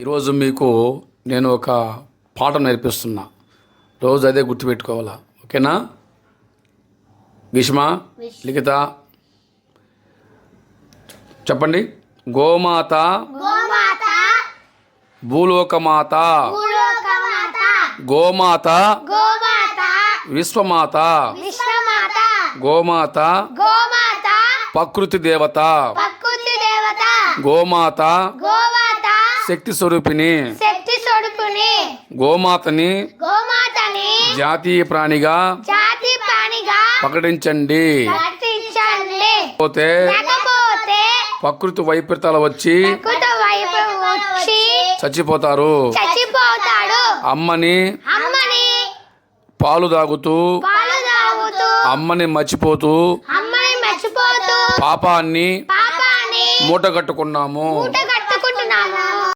ఈరోజు మీకు నేను ఒక పాట నేర్పిస్తున్నా. రోజు అదే గుర్తుపెట్టుకోవాలా. ఓకేనా? భీష్మ లిఖిత. చెప్పండి. గోమాత. భూలోకమాత. గోమాత. విశ్వమాత. గోమాత. గోమాత. ప్రకృతి దేవత. గోమాత. శక్తి స్వరూపిణి శక్తి స్వరూపుని గోమాతని గోమాతని జాతీయ ప్రాణిగా జాతి ప్రాణిగా ప్రకటించండి. ప్రకటించండి. పోతే లేకపోతే ప్రకృతి వైపరీతాలు వచ్చి ప్రకృతి వైపు వచ్చి చచ్చిపోతారు. అమ్మని అమ్మని పాలు తాగుతూ పాలు తాగుతూ అమ్మని మర్చిపోతూ అమ్మని మర్చిపోతూ పాపాన్ని పాపాన్ని మూట కట్టుకున్నాము మూట